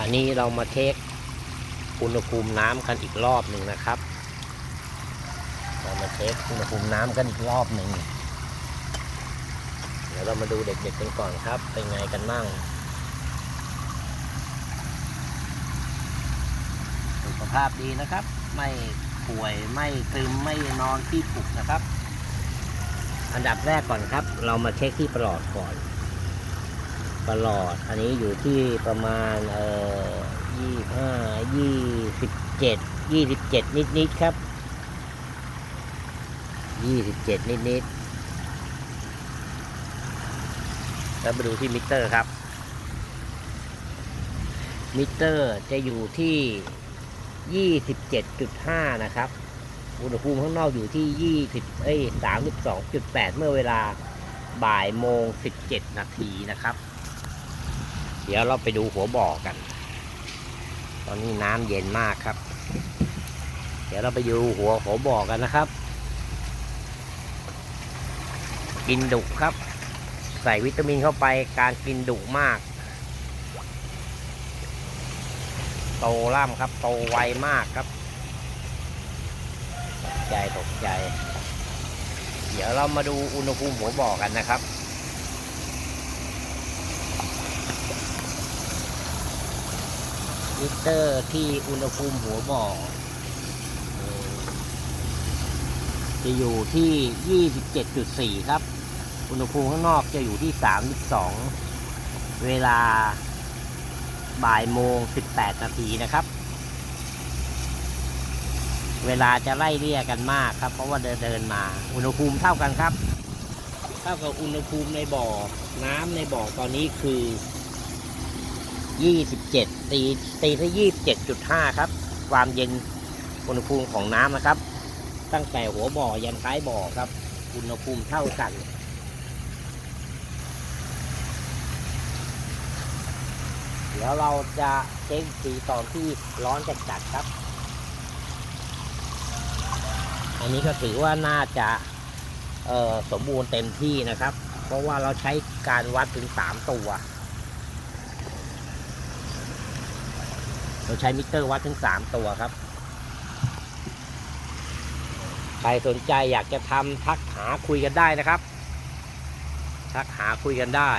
อันนี้เรามาเช็คอุณหภูมิน้ำกันอีกรอบหนึ่งนะครับ เรามาเช็คอุณหภูมิน้ำกันอีกรอบหนึ่งเดี๋ยวเรามาดูเด็กๆกันก่อนครับ เป็นไงกันบ้างสุขภาพดีนะครับ ไม่ป่วยไม่ซึมไม่นอนที่ปลุกนะครับ อันดับแรกก่อนครับ เรามาเช็คที่ปลอดก่อน ประหลอด อันนี้อยู่ที่ประมาณเอ่อยี่ห้ายี่สิบเจ็ดยี่สิบเจ็ดนิดนิดครับยี่สิบเจ็ดนิดนิดแล้วมาดูที่มิเตอร์ครับ มิเตอร์จะอยู่ที่ยี่สิบเจ็ดจุดห้านะครับอุณหภูมิข้างนอกอยู่ที่ยี่สิบเอ้ยสามสิบสองจุดแปดเมื่อเวลาบ่ายโมงสิบเจ็ดนาทีนะครับ เดี๋ยวเราไปดูหัวบ่อกัน ตอนนี้น้ำเย็นมากครับ เดี๋ยวเราไปดูหัวหัวบ่อกันนะครับ กินดุครับ ใส่วิตามินเข้าไปการกินดุมาก โตล่ำครับ โตไวมากครับตกใจตกใจ เดี๋ยวเรามาดูอุณหภูมิหัวบ่อกันนะครับ มิเตอร์ที่อุณหภูมิหัวบ่อ จะอยู่ที่ 27.4 ครับ อุณหภูมิข้างนอกจะอยู่ที่ 32 เวลาบ่ายโมง 18 นาทีนะครับ เวลาจะไล่เลี่ยกันมากครับ เพราะว่าเดินเดินมา อุณหภูมิเท่ากันครับ เท่ากับอุณหภูมิในบ่อ น้ำในบ่อตอนนี้คือ 27 ตีตีที่27.5 ครับ ความเย็นอุณหภูมิของน้ำนะครับ ตั้งแต่หัวบ่อยันท้ายบ่อครับ อุณหภูมิเท่ากันเดี๋ยวเราจะเช็คสีตอนที่ร้อนจัดๆครับ อันนี้ก็ถือว่าน่าจะสมบูรณ์เต็มที่นะครับ เพราะว่าเราใช้การวัดถึง 3 ตัว เราใช้มิเตอร์วัดถึง3ตัวครับ ใครสนใจอยากจะทำทักหาคุยกันได้นะครับ ทักหาคุยกันได้